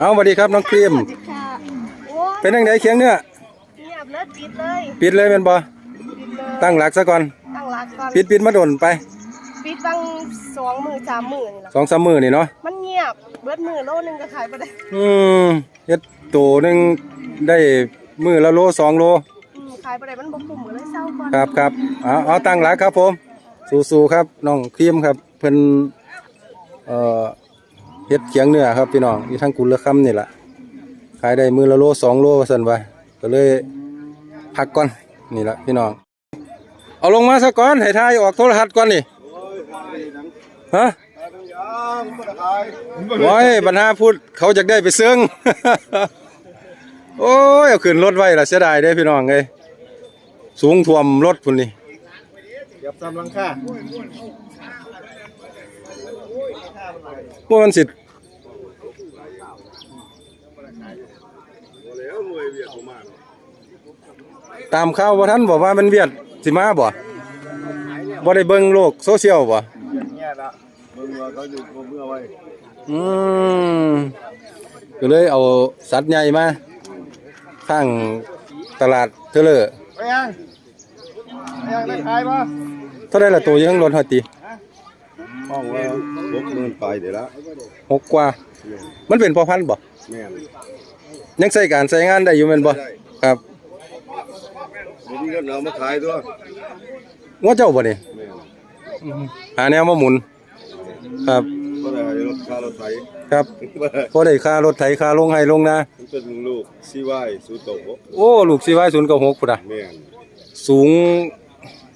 เอาสวัสดีครับน้องครีมสวัสดีค่ะโอ้ยเป็นยังไงเคียงเนื้อเงียบเลยปิดเลยปิดเลยเป็นบ่ปิดเลยตั้งหลักซะก่อน ตั้งรักก่อนปิดปิดมาโดนไป ปิดบางสองมือสามมือนี่แหละสองสามมือนี่เนาะมันเงียบเบิดมือโลนึงก็ขายไปได้อืมเฮ็ดตัวหนึงได้มือละโลสองโล อืมขายไปได้มันบ่คุ้มก็เลยเศร้าก่อนครับครับเอาเอาตั้งหลักครับผม สู้ๆครับน้องครีมครับเพิ่นเอ่อ เฮ็ดเคียงเนื้อครับพี่น้องอยู่ทางกุลคำนี่ล่ะขายได้มือละโลสองโลว่าซั่นว่าก็เลยพักก่อนนี่ล่ะพี่น้องเอาลงมาซะก่อนให้ทายออกโทรทัศน์ก่อนนี่ฮะโอ้ยบรรหาพูดเขาจะได้ไปเซื้องโอ้ยเอาขึ้นรถไว้ล่ะเสียดายเด้พี่น้องเอ้ยสูงท่วมรถพุ่นนี่เก็บซ้ำหลังคาพวกมันสิ ตามข่าวว่าท่านบอกว่ามันเวียดสิมาบ่บ่ได้เบิ่งโลกโซเชียลบ่อย่างเงี้ยละเบิ่งว่าเขาอยู่เมื่อไว้อืมก็เลยเอาสัตว์ใหญ่มาข้างตลาดเทเลอร์ไปยังไปยังได้ขายปะเท่าได้ละตัวอยังรถฮอดติห้องว่าหกหมื่นไปเดี๋ยวละหกกว่า มันเป็นพอพันธุ์บ่แม่น ยังใช้การใช้งานได้อยู่แม่นบ่ครับบ่มีเงินเอามาขายตัวงัวเจ้าบ่นี่แม่นหาแนวมาหมุน ครับบ่ได้ให้รถค่ารถไถครับบ่ได้พอได้ค่ารถไถค่าลงให้ลงนามันเป็นลูกซีไว้สูโตะโอ้ลูกสิว่าศูนย์กับหกพุ่นน่ะแม่นสูง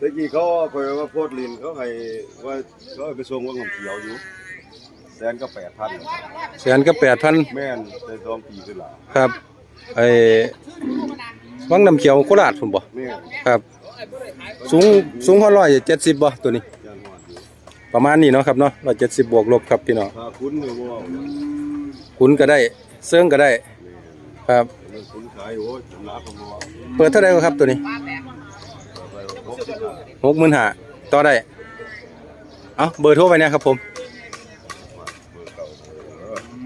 ตะกี้เขาคอยว่าโพดลินเขาให้ว่าเขาให้ไปส่งว่าของเขียวอยู่ แสนก็8,000แสนกับแปดพันแม่นได้สองปีขึ้นละครับไอ้วังน้ำเขียวโคราชพุ่นบ่แม่นครับ สูงสูงห้าร้อยเจ็ดสิบบ่ตัวนี้ ยันฮอดอยู่ประมาณนี้เนาะครับเนาะร้อยเจ็ดสิบบวกลบครับพี่น้องถ้าคุณนี่บ่เอาแม่นขุนก็ได้เซิงก็ได้ครับมันคุณขายโอ้ยชนะผมบ่เอาเปิดเท่าไหร่ครับตัวนี้ไปหกสิบห้าหกหมื่นห้าต่อได้ เอาเบอร์โทรไปเนี่ยครับผม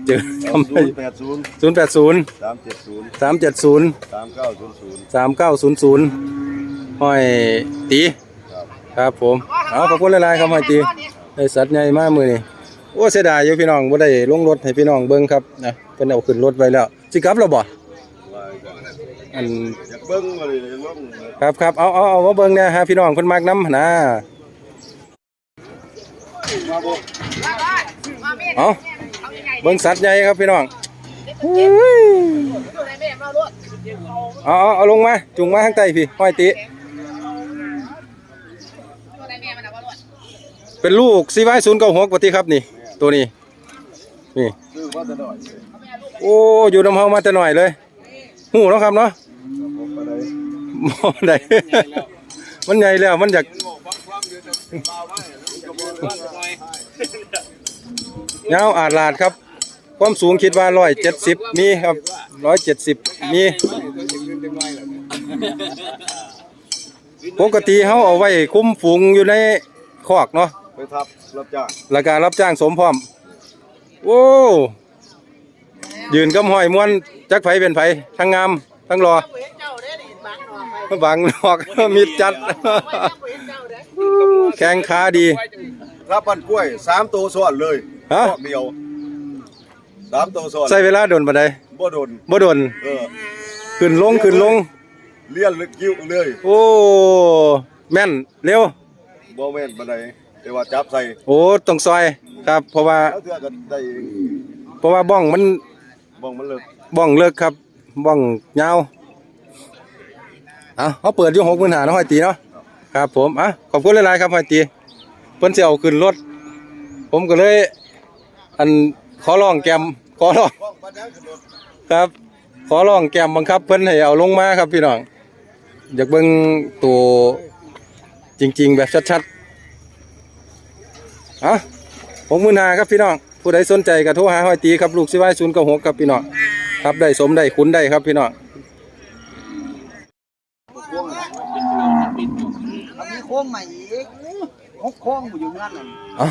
เจอทำศูได้นย์แปดศูนย์ศูนย์แปดศูนย์สามเจ็ดศูนย์สามเจ็ดศูนย์สามเก้าศูนย์ศูนย์สามเก้าศูนย์ศูนย์ห้อยตีครับครับผมเอาขอบคุณหลายๆครับห้อยตีไอสัตว์ใหญ่มากมือนี่โอ้เสียดายอยู่พี่น้องบ่ได้ลงรถให้พี่น้องเบิ่งครับนะเพิ่นเอาขึ้นรถไว้แล้วสิกลับแล้วบ่ว่าจังอันอยากเบิ้งมาเลยอยากเบิ้งครับครับเอาเอาเอามาเบิ่งเนี่ยฮะพี่น้องเพิ่นมักน้ำนะเอา เบิ่งสัตว์ใหญ่ครับพี่น้องเอาเอาเอาลงมา จุงมาข้างใต้พี่ห้อยติ เป็นลูกซีไว้ศูนย์เก้าหกปฏิครับนี่ ตัวนี้ นี่ซื้อว่าจะหน่อยโอ้ อยู่น้ำเฮามาแต่หน่อยเลยหูเนาะครับเนาะผมไปเลยมองได้มันใหญ่แล้วมันอยากเงาอาดลาดครับ ความสูงคิดว่าร้อยเจ็ดสิบมีครับร้อยเจ็ดสิบมีปกติเขาเอาไว้คุ้มฝูงอยู่ในคอกเนาะไปทับรับจ้างราคารับจ้างสมพร้อม โอ้ยืนกำห้อยม้วนจักไผเป็นไผทั้งงาม ทั้งรอบังนอกมิดจัด แข้งขาดี รับปันกล้วยสามตัวซ้อนเลยฮะรอบเดียว สามตัวซ้อนใส่เวลาโดนปานใดบ่โดนบ่โดนเออขึ้นลงขึ้นลง เลี้ยนลึกยิ้วเลยโอ้ แม่นเร็วบ่แม่นบันไดแต่ว่าจับใส่โอ้ต้องซอยครับ เพราะว่าแล้วเทื่อก็ได้เพราะว่าบ้องมันบ้องมันเลิกบ้องเลิกครับ บ้องยาวเอาเขาเปิดอยู่หกหมื่นหาเนาะห้อยตีเนาะครับผมอะขอบคุณหลายๆครับห้อยตีเพิ่นสิเอาขึ้นรถผมก็เลย อัน ขอร้องแกมขอร้องครับ ขอร้องแกมบังคับ เพิ่นให้เอาลงมาครับพี่น้องอยากเบิ่งตัวจริง ๆ แบบชัดๆอะหกมื่นหาครับพี่น้องผู้ใดสนใจก็โทรหาห้อยตีครับลูกสิไว้ศูนย์ก้าหกครับพี่น้องครับได้สมได้คุณได้ครับพี่น้องมีโค้งใหม่อีก หกโค้งอยู่นั่นน่ะอ๋อ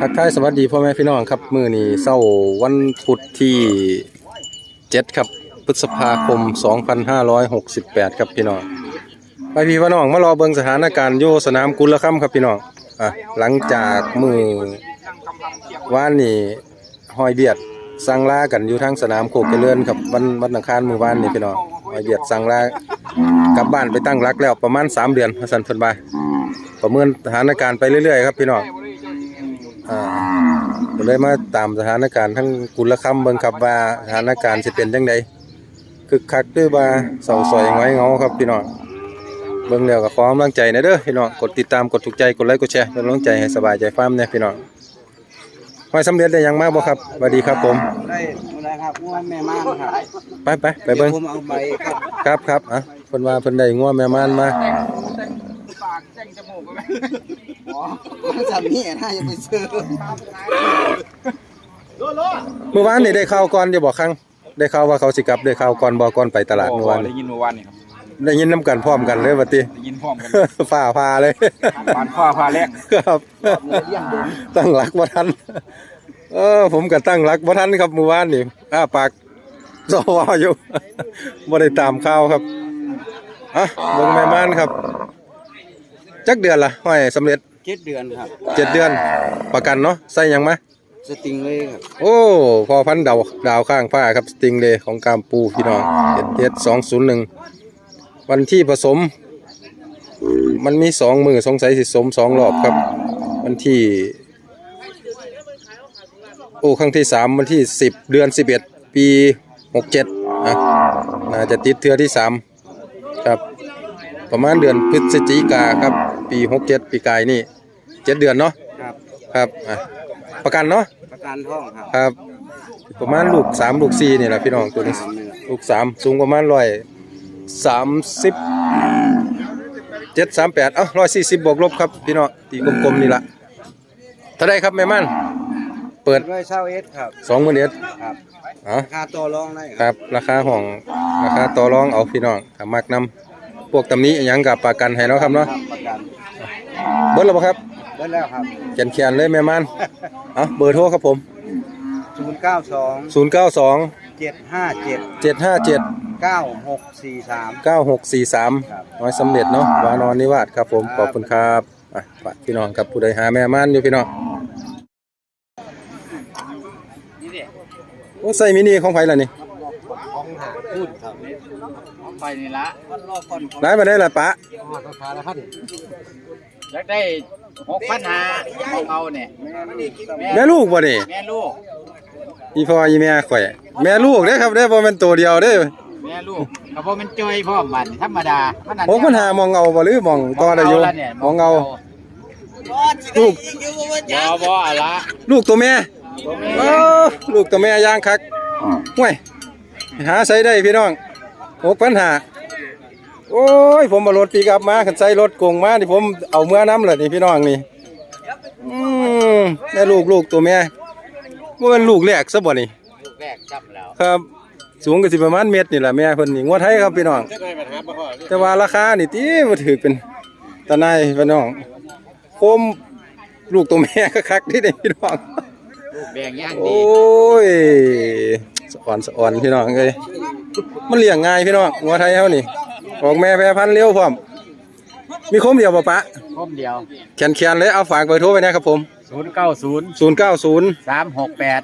ทักทายสวัสดีพ่อแม่พี่น้องครับมื้อนี้เช้าวันพุธที่7ครับพฤษภาคม 2568 ครับพี่น้องไปพี่พี่น้องมารอเบิ่งสถานการณ์อยู่สนามกุลค่ำครับพี่น้องอะหลังจากมือว่านนี่หอยเบียดสั่งลากันอยู่ทางสนามโคกเจริญครับวันวันอังคารมือวานนี่พี่น้องหอยเบียดสั่งลา กลับบ้านไปตั้งรักแล้วประมาณ 3 เดือนว่าซั่นเพิ่นว่าประเมินสถานการณ์ไปเรื่อยๆครับพี่น้องอ่าก็เลยมาตามสถานการณ์ทั้งกุลค่ำเบิ่งครับว่าสถานการณ์สิเป็นจังไดคึกคักหรือว่าเศร้าซอยหงอยเหงาครับพี่น้องเบิ่งแล้วก็ขอกำลังใจนะเด้อพี่น้องกดติดตามกดถูกใจกดไลค์กดแชร์เป็นกำลังใจให้สบายใจฟาร์มเนี่ยพี่น้องห้อยสำเร็จได้ยังมากบ่ครับสวัสดีครับผมได้อะไรครับงัวแม่ม่านครับไปไปไปเบิ่งดี๋ยวผมเอาใบครับครับครับอะเพิ่นว่าเพิ่นได้งัวแม่ม่านมาอ๋อมันสามีน่าจะไปซื้อเมื่อวานนี่ได้ข่าวก่อนอยู่บ่ครั้งได้ข่าวว่าเขาสิกลับได้ข่าวก่อนบ่ก่อนไปตลาดเมื่อวานได้นี่ยินเมื่อวานนี่ครับได้ยินนํกันพร้อมกันเลยว่าติได้ยินพร้อมกันฟ้าพาเลยปานฟ้าพาแรกครับตั้งหลักบ่ทันเออผมก็ตั้งหลักบ่ทันครับเมื่อวานนี่อ้าปากซอวาอยู่บ่ได้ตามข่าวครับ อะเบิ่งแม่ม่านครับ จักเดือนละห้อยสำเร็จเจ็ดเดือนครับเจ็ดเดือนประกันเนาะใส่หยังมาสติงเลยครับโอ้พอพันดาวดาวข้างฟ้าครับสติงเลยของกามปูพี่น้องเจ็ดสองศูนย์หนึ่งวันที่ผสม มันมีสองมือสงสัยสิสมสองรอบครับ วันที่ โอ้ครั้งที่สามวันที่สิบเดือนสิบเอ็ดปีหกเจ็ดอะน่าจะติดเทือที่สาม ครับ ประมาณเดือนพฤศจิกาครับ ปีหกเจ็ดปีกายนี่เจ็ดเดือนเนาะครับครับอะประกันเนาะประกันท้องครับครับ ประมาณลูกสามลูกสี่นี่แหละพี่น้องตัวนี้สามนี่แหละลูกสามสูงประมาณร้อยสามสิบเจ็ดสามแปดเอ้าร้อยสี่สิบบวกลบครับพี่น้องตีกลมๆนี่ละเท่าไรครับแม่ม่าน เปิดด้วยเช่าเอสครับสองหมื่นเอ็ดครับอ๋อราคาตัวรองได้ครับ ราคาห้องราคาต่อรองเอาพี่น้องถ้ามักนำพวกตำหนี้อหยังกับประกันให้เนาะครับเนาะครับประกันเบิร์ดแล้วบ่ครับได้แล้วครับเขียนเขียนๆเลยแม่ม่านเอาเบอร์โทรครับผมศูนย์เก้าสองศูนย์เก้าสองเจ็ดห้าเจ็ดเจ็ดห้าเจ็ดเก้าหกสี่สามเก้าหกสี่สามครับน้อยสำเร็จเนาะวานอนนิวาสครับผมครับขอบคุณครับอะฝากพี่น้องครับผู้ใดหาแม่ม่านอยู่พี่น้อง โอ้ใส่มินิของไผล่ะนี่ของหาพูดครับไปนี่ละวันรอบก่อนของได้มาได้ละปะราคาละพันอยากได้หกพันหาของเอาเนี่ยแม่ลูกบ่นี่แม่ลูกอีพ่ออีแม่ข่อย แม่ลูกเด้อครับเด้อบ่แม่นตัวเดียวเด้อแม่ลูกกระเพาะมันจอยพร้อมบัดธรรมดามันผมปัญหามองเอาบ่หรือมองต่อได้อยู่มองเอาลูกบ่บ่อะละลูกตัวแม่ เออลูกตัวแม่ย่างคักห่วยหาใส่ได้พี่น้องหกปัญหาโอ้ยผมมารถปีกลับมาขันใส่รถกงมาที่ผมเอาเมื่อน้ำเลยนี่พี่น้องนี่อืมแม่ลูกลูกตัวแม่ว่ามันลูกแรกซะบ่นี่ลูกแรกจับแล้วครับสูงก็สิประมาณเมตรนี่แหละแม่เพิ่นนี่งวดไทยครับพี่น้องแต่ว่าราคานี่ติบ่ถือเป็นตาในายพี่น้องโคมลูกตัวแม่คักๆนี่เด้พี่น้อง ลูกแดงย่างโอดี้ยสะอ่อนสะอ่อนพี่น้องเอ้ยมันเลี้ยงง่ายพี่น้องงัวไทยเฮานี่ออกแม่แพร่พันธุ์เร็วพร้อมมีคมเดียวบ่ปะคมเดียวแขนๆเลยเอาฝากเบอร์โทรไว้นะครับผมศูนย์เก้าศูนย์090สามหกแปด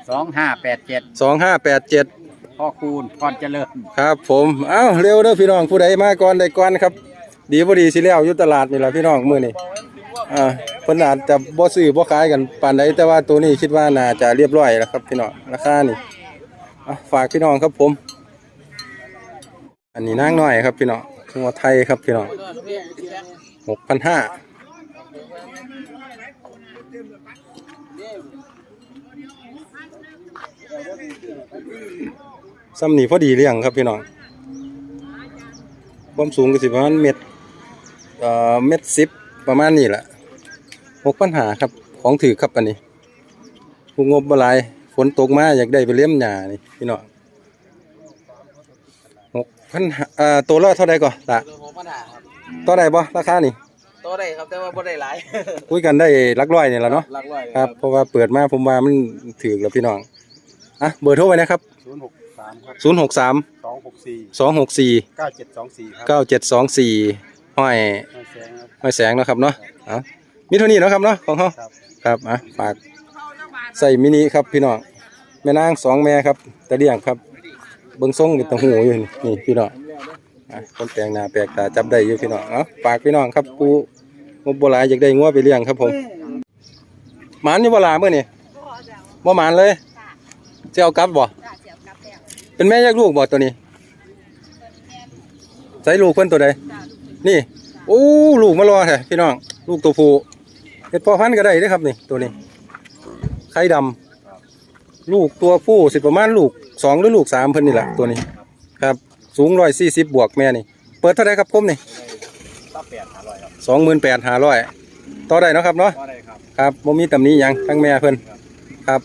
368สองห้าแปดเจ็ด2587พ่อคูณพรเจริญครับผมเอ้าเร็วเด้อพี่น้องผู้ใดมาก่อนได้ก่อนครับ ดีบ่ดีสิแล้วอยู่ตลาดนี่ล่ะพี่น้องมื้อนี้ อ่าเพิ่นอาจจะบ่ซื้อบ่ขายกันปานใดแต่ว่าตัวนี้คิดว่าน่าจะเรียบร้อยแล้วครับพี่น้องราคานี่อะฝากพี่น้องครับผม อันนี้นางน้อยครับพี่น้องงัวไทยครับพี่น้อง6,500ซ้ำหนีพอดีเลี้ยงครับพี่น้องความสูงก็สิประมาณเม็ดเอ่อเม็ดสิบประมาณนี้แหละ หกปัญหาครับ ของถือครับอันนี้ผู้งบบหลายฝนตกมาอยากได้ไปเลี้ยมหญ้านี่พี่น้องหกพันเอ่อตัวละเท่าใดก่อนละผมปัญหาครับตัวใดบ่ราคานี่ต่อได้ครับแต่ว่าบ่ได้หลายคุยกันได้หลักร้อยนี่แหละเนาะหลักร้อยครับเพราะว่าเปิดมาผมว่ามันถือแล้วพี่น้องอะเบอร์โทรไว้นะครับศูนย์หกสามครับ0 6 3สองหกสี่2 6 4เก้าเจ็ดสองสี่ครับ9 7 2 4ห้อยไม่แซงครับห้อยแสงเนาะครับเนาะอะ มีเท่านี้เนาะครับเนาะของเขาครับครับอะฝากใส่มินิครับพี่น้องแม่นางสองแม่ครับตะเลี่ยงครับเบิ้งทรงเป็นตะหูอยู่นี่นี่พี่น้องอะคนแปลงหน้าแปลกตาจับได้อยู่พี่น้องเนาะฝากพี่น้องครับปูงบโบราณอยากได้งัวไปเลี้ยงครับผมหมานอยู่บ่ลาเมื่อนี่บ่หมานเลยจะเอากลับบ่เป็นแม่แยกลูกบ่ตัวนี้ใส่ลูกเพิ่นตัวใดนี่โอ้ลูกมารอแท้พี่น้อง ลูกตัวผู้ เฮ็ดพ่อพันธุ์ก็ได้เด้อครับนี่ตัวนี้ไข่ดำลูกตัวผู้สิประมาณลูกสองหรือลูกสามเพิ่นนี่แหละตัวนี้ ครับสูงร้อยสี่สิบบวกแม่นี่ เปิดเท่าไหรครับผมนี่ตั้งแปดห้าร้อยครับสองหมื่นแปดห้าร้อยต่อได้เนาะครับเนาะก็ได้ครับครับบ่มีตำหนี้ยังทั้งแม่เพิ่นครับ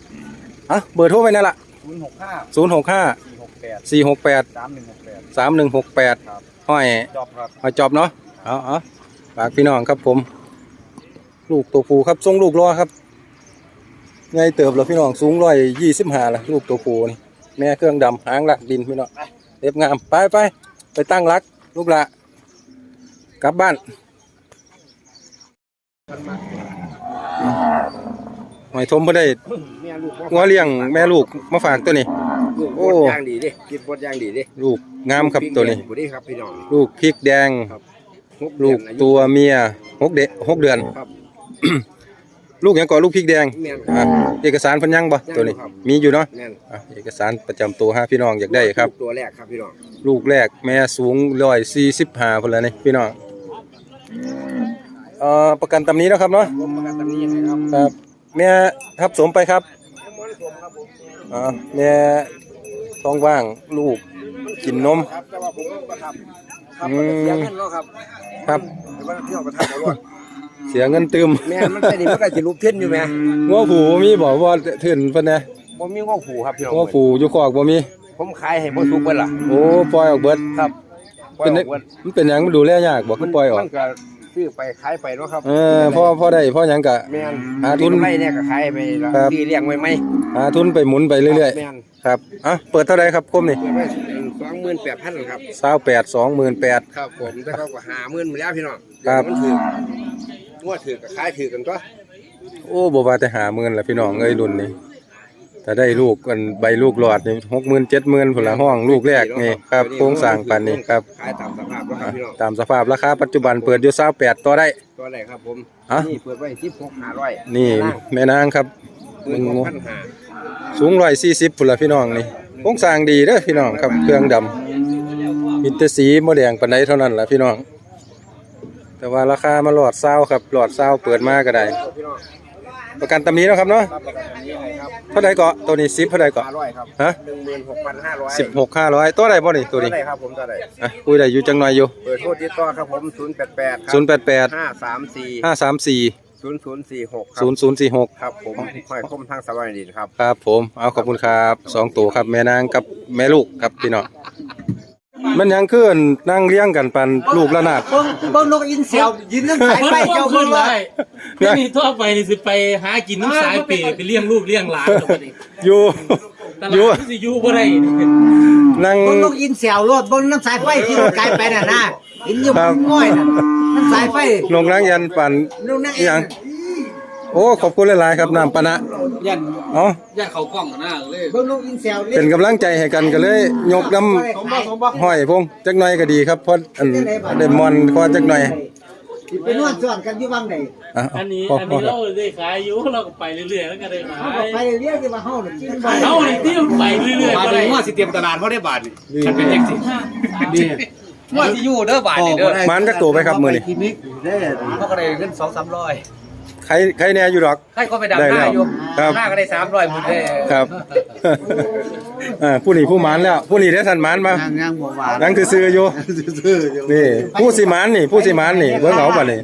อะเบอร์โทรไว้นั่นละศูนย์หกห้าศูนย์หกห้าสี่หกแปดสี่หกแปดสามหนึ่งหกแปดสามหนึ่งหกแปดครับห้อย จอบครับห้อยจอบเนาะ เอาเอาฝากพี่น้องครับผม ลูกตัวผู้ครับทรงลูกรอครับไงเติบแล้วพี่น้องสูงร้อยยี่สิบห้าละลูกตัวผู้นี่แม่เครื่องดำหางลักดินพี่น้องเรียบงามไปไปไปตั้งรักลูกละกลับบ้านหอยทมเพิ่นได้แม่ลูกงัวเลี้ยงแม่ลูกมาฝากตัวนี้ลูกโอ้บดย่างดีดิกินบดย่างดีดิลูกงามครับตัวนี้บุรีครับพี่น้องลูกพริกแดงหกเดืลูอนกอายุตัวเมียหกเดหกเดือนครับ ลูกหยังก่อลูกพริกแดงแม่นอะเอกสารเพันยังบ่ตัวนี้ยังครับมีอยู่เนาะแม่นอะเอกสารประจำตัวฮะพี่น้องอยากได้ครับลูกตัวแรกครับพี่น้องลูกแรกแม่สูงร้อยสี่สิบห้าคนแล้วนี่พี่น้องเอ่อประกันตำนี้เนาะครับเนาะรวมประกันตำนี้ยังไงครับครับ แม่ทับสมไปครับอ่าแม่ท้องว่างลูกกินนม ครับแต่ว่าผมก็ทำครับอืมเสียเงินเนาะครับครับ แต่ว่าที่เราประทำเอารถ เสียเงินตืมแม่นมันไปนี่มันก็จะรูปเท่นอยู่แม่งัวผูมีบอกว่าเถื่อนเพิ่นนะผมมีง้อผูครับพี่น้องงัวผูอยู่คอกบ่มี ผมขายให้บ่ทุกเบิดล่ะโอ้ปล่อยออกเบิดครับเป็นปล่อยออกเบิดมันเป็นหยังมันดูแลยากบ่คือปล่อยออกมันก็ซื้อไปขายไปเนาะครับเออพอพอได้พอหยังก็แม่นหาทุนมีกำไรเนี่ยก็ขายไปแล้วครับที่เลี้ยงไว้ไหมหาทุนไปหมุนไปเรื่อยแม่นๆครับอะเปิดเท่าไหร่ครับคมนี่เปิดไว้สองหมื่นแปดพันครับ28 28ครับผมแต่เขาก็หาหมื่นไปแล้วพี่น้องครับเดี๋ยวมันถือ งวดถือกับขายถือกันก็โอ้บ่ว่าแต่หาหมื่นละพี่น้องเอ้ยรุ่นนี้ถ้าได้ลูกกันใบลูกหลอดนี่หกหมื่นเจ็ดหมื่นผลละห้องลูกแรกนี่ครับโครงสร้างปันนี่ครับขายตามสภาพแล้วครัอะบพี่น้องตามสภาพราคาปัจจุบันเปิดอยู่28ต่อได้ตัวไหนครับผมอะนี่เปิดไว้ที่พกหาร้อยนี่แม่นางครับหมื่นหกพันหาสูง140พุ่นละพี่น้องนี่โครงสร้างดีเด้อพี่น้องครับเครื่องดำมีแต่สีบ่แดงปานใดเท่านั้นล่ะพี่น้อง แต่ว่าราคามาหลอดเศร้าครับหลอดเศร้าเปิดมาก็ได้พี่น้องประกันตำนี้เนาะครับเนาะรับประกันอันนี้ให้ครับเท่าใดเกาะตัวนี้10เท่าใดเกาะห้าร้อยครับฮะหนึ่งหมื่นหกพันห้าร้อย16 500ตัวใดบ่นี่ตัวนี้ไหนครับผมตัวไหนอะคุยได้อยู่จังหน่อยอยู่เปิดโทษติดต่อครับผมศูนย์แปดแปดครั088ห้าสามสี่534ศูนย์ศูนย์สี่หกครับ0046ครับผมห้อยคมทางสวัสดินครับครับผมเอาขอบคุณครับสองตัวครับแม่นางกับแม่ลูกครับพี่น้อง มันยังขึ้นนั่งเลี้ยงกันปันลูกละนาดเบิ่งเบิ่งนกอินเสียวยืนน้ำสายไฟเจ้าเบิ่งว่าไม่มีทั่วไปนี่สิไปหากินน้ำสายเปรย์ไปเลี้ยงลูกเลี้ยงหลานตัวนี้อยู่ตอลายู่ดที่สิอยู่บ่ได้นั่งเบิ่งนกอินเสียวรถเบิ่งน้ำสายไฟที่รถไกลไปน่ะนะเห็นอยู่ครับง่อยน่ะน้ำสายไฟนงนั่งยันปันนกนั่งอิหยัง โอ้ขอบคุณหลายๆครับน้ำปะนะยันเอ๋อยันเขากล้องกันหน้าเลยเบิ่งนกอินเสียวเป็นกำลังใจให้กันก็เลยยกน้ำห้อยพงจักหน่อยก็ดีครับเพราะอันได้มอนพอจักหน่อยสิไปนวดส่วนกันอยู่บางใดอะอันนี้พออันพอนี้เราได้ขายอยู่เราก็ไปเรื่อยๆแล้วก็ได้ขาเฮายก็ไปเรื่อยๆที่ว่าเฮาน่ะกินบ่เอานี่ที่ไปเรื่อยๆมาก็ถึได้งว่าสิเตรียมตลาดเขาได้บาทนี่มันเป็นยังสิว่าสิอยู่เด้อบาทนี่เด้อมันจักตัวไปครับมื้อนี้เขาก็ได้เงินสองสามร้อยใครใครแน่อยู่ดอก ใครก็ไปดำหน้าอยู่ครับ หน้าก็ได้สามร้อยหมดเลยครับอ่าผู้นี้ผู้หมานแล้ว ผู้นี้ได้สันหมานมาย่างบ่หวานนั่งคือซื้อๆอยู่นี่ ผู้สิหมานนี่ ผู้สิหมานนี่เบิ่งเอาบัดนี้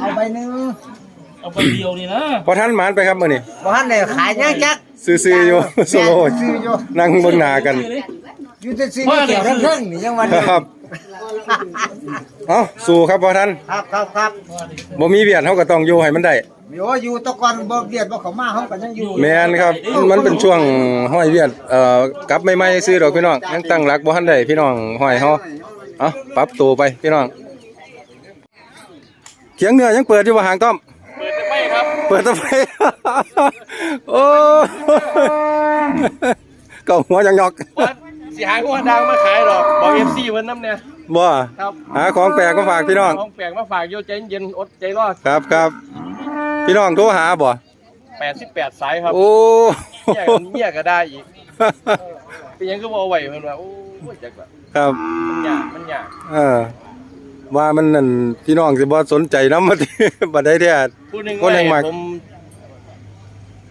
เอาไปหนึงเอาไปเดียวนี่นะพอท่านหมานไปครับมื้อนี้บ่ทันได้ขายย่างจักซื้อๆอยู่โซโลซื้ออยู่นั่งเบิ่งหน้ากันอยู่แต่ซื้อในแก้วทั้งเทิงนี่ยังว่าครับ เอ้าสู้ครับพ่อท่านครับครับครับบ่มีเวียดเฮาก็ต้องอยู่ให้มันได้โยอยู่แตะกอนบ่เบียดบ่เข้ามาเฮาก็ยังอยู่แม่นครับ มันเป็นช่วงห้อยเวียดเอ่อกลับใหม่ๆซื้อดอกพี่น้องยังตั้งหลักบ่ทันได้พี่น้องห้อยเฮาเอ้าปรับตัวไปพี่น้องเขียงเนื้อยังเปิดอยู่บ่หางต้อมเปิดจะไปครับเปิดตะไฟโอ้เก่าหัวยังยอกวัดสิหาหัวดังมาขายหรอกบอกเอฟซีวันน้ำเนี่ย บ่ครับหาของแปลกมาฝากพี่น้อง ของแปลกมาฝากโยใจเย็นอดใจรอดครับครับ พี่น้องโทรหาบ่88สายครับโอ้เมียกันเมียก็ได้อีกเป็นหยังก็บ่เอาไว้เพิ่นว่าโอ้ยจักว่าครับ มันยากมันยากเออว่ามันนั่นพี่น้องสิบ่สนใจนำบัดนี้บัดได้แท้ผู้หนึงคนแห่งมักผม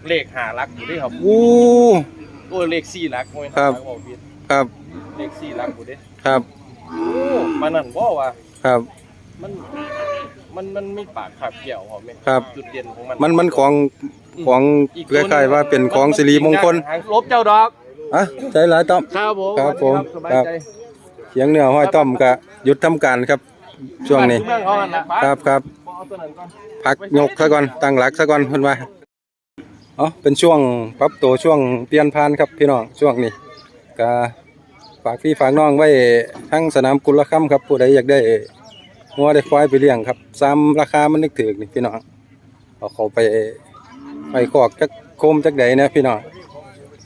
เลข5หลักอยู่เด้ครับอู้โอ้เลข4หลักโอ้ยครับหาหลักผิดครับเลข4หลักอยู่เด้ครับ โอ้ปานนั้นบ่ว่าครับ มันมันมันมีปากขับเกี่ยวเหรอแม่ครับ จุดเด่นของมันมันมันของของอีกคล้ายๆว่าเป็นของสิริมงคลหางลบเจ้าดอกอะใจหลายต้อมครับผมครับผมสบายครับใจเขียงเหนือห้อยต้อมก็หยุดทำการครับ ช่วงนี้เรื่องเขาหั่นล่ะครับครับเอาตัวนั้นก่อนพักยกซะก่อนตั้งหลักซะก่อนเพิ่นว่าอ๋อเป็นช่วงปรับตัวช่วงเปลี่ยนผ่านครับพี่น้องช่วงนี้ก็ ฝากพี่ฝากน้องไว้ทั้งสนามกุลค่ำครับ ผู้ใดอยากได้งัวได้ควายไปเลี้ยงครับซ้ำราคามันนึกถึกนี่พี่น้องเอาเขาไปไปคอกจักโคมจักใดนะพี่น้อง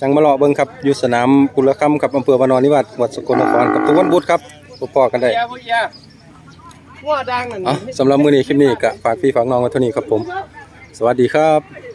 จังมาเลาะเบิ่งครับอยู่สนามกุลค่ำครับอำเภอวานอนนิวาสจังหวัดสกลนครกับทุกวันพุธครับพบพอกันได้เอียพวกเอียหัวดังนั่นอ๋อสำหรับมื้อนี้คลิปนี้ก็ฝากพี่ฝากน้องไว้เท่านี้ครับผม สวัสดีครับส